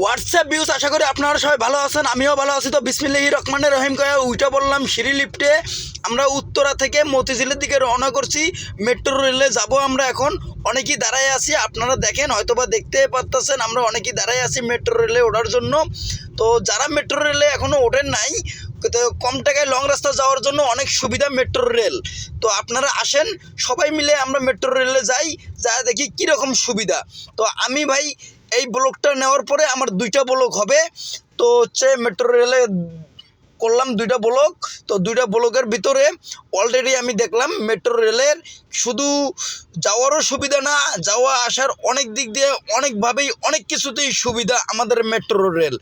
WhatsApp views আশা করি আপনারা সবাই ভালো আছেন, আমিও ভালো আছি। তো বিসমিল্লাহি রহমানের রহিম কয়া উইটা বললাম সিঁড়ি লিফটে। আমরা উত্তরা থেকে মতিঝিলের দিকে রওনা করছি। মেট্রো রেলে যাব আমরা এখন। অনেকেই দাঁড়ায় আছি, আপনারা দেখেন, হয়তোবা দেখতে পারতেছেন, আমরা অনেকেই দাঁড়ায় আছি মেট্রো রেলে ওঠার জন্য। তো যারা মেট্রো রেলে এখনও ওঠেন নাই, তো কম টাকায় লং রাস্তা যাওয়ার জন্য অনেক সুবিধা মেট্রো রেল। তো আপনারা আসেন, সবাই মিলে আমরা মেট্রো রেলে যাই, যা দেখি কীরকম সুবিধা। তো আমি ভাই এই ব্লকটা নেওয়ার পরে আমার দুইটা ব্লক হবে। তো হচ্ছে মেট্রো রেলে করলাম দুইটা ব্লক। তো দুইটা ব্লকের ভিতরে অলরেডি আমি দেখলাম মেট্রো রেলের শুধু যাওয়ারও সুবিধা না, যাওয়া আসার অনেক দিক দিয়ে অনেকভাবেই অনেক কিছুতেই সুবিধা আমাদের মেট্রো রেল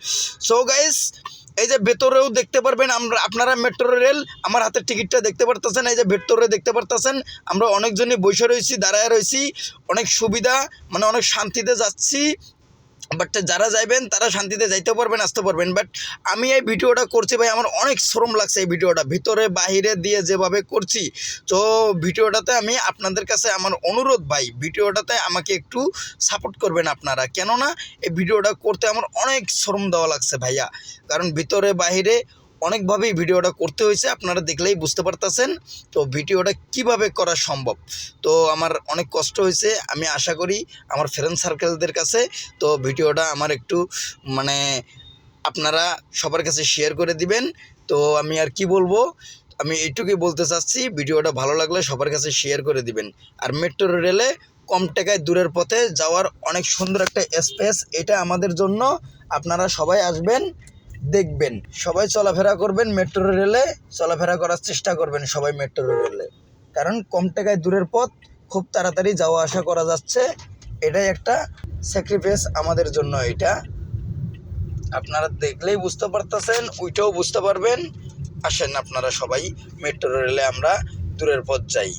সো গাইস এই যে ভেতরেও দেখতে পারবেন আমরা, আপনারা মেট্রো রেল আমার হাতের টিকিটটা দেখতে পারতেছেন, এই যে ভেতরে দেখতে পারতেছেন, আমরা অনেকজনই বসে রয়েছি, দাঁড়ায় রয়েছি। অনেক সুবিধা মানে অনেক শান্তিতে যাচ্ছি। বাট যারা যাইবেন, তারা শান্তিতে যাইতে পারবেন আসতে পারবেন। বাট আমি এই ভিডিওটা করছি ভাই, আমার অনেক শ্রম লাগছে এই ভিডিওটা। ভিতরে, বাহিরে দিয়ে যেভাবে করছি, তো ভিডিওটাতে আমি আপনাদের কাছে আমার অনুরোধ ভাই, ভিডিওটাতে আমাকে একটু সাপোর্ট করবেন আপনারা। কেননা, এই ভিডিওটা করতে আমার অনেক শ্রম দেওয়া লাগছে ভাইয়া। কারণ ভিতরে, বাহিরে অনেকভাবেই ভিডিওটা করতে হয়েছে, আপনারা দেখলেই বুঝতে পারতেছেন। তো ভিডিওটা কীভাবে করা সম্ভব? তো আমার অনেক কষ্ট হয়েছে, আমি আশা করি আমার ফ্রেন্ড সার্কেলদের কাছে। তো ভিডিওটা আমার একটু মানে আপনারা সবার কাছে শেয়ার করে দিবেন। তো আমি আর কি বলব, আমি এইটুকুই বলতে চাচ্ছি, ভিডিওটা ভালো লাগলে সবার কাছে শেয়ার করে দিবেন। আর মেট্রো রেলে কম টাকায় দূরের পথে যাওয়ার অনেক সুন্দর একটা স্পেস এটা আমাদের জন্য। আপনারা সবাই আসবেন দেখবেন। সবাই চলাফেরা করবেন মেট্রো রেলে চলাফেরা করার চেষ্টা করবেন সবাই মেট্রো রেলে কারণ কম টাকায় দূরের পথ, খুব তাড়াতাড়ি যাওয়া আসা করা যাচ্ছে। এটাই একটা স্যাক্রিফাইস আমাদের জন্য এটা। আপনারা দেখলেই বুঝতে পারতেছেন, ওইটাও বুঝতে পারবেন। আসেন আপনারা সবাই মেট্রো রেলে আমরা দূরের পথ যাই।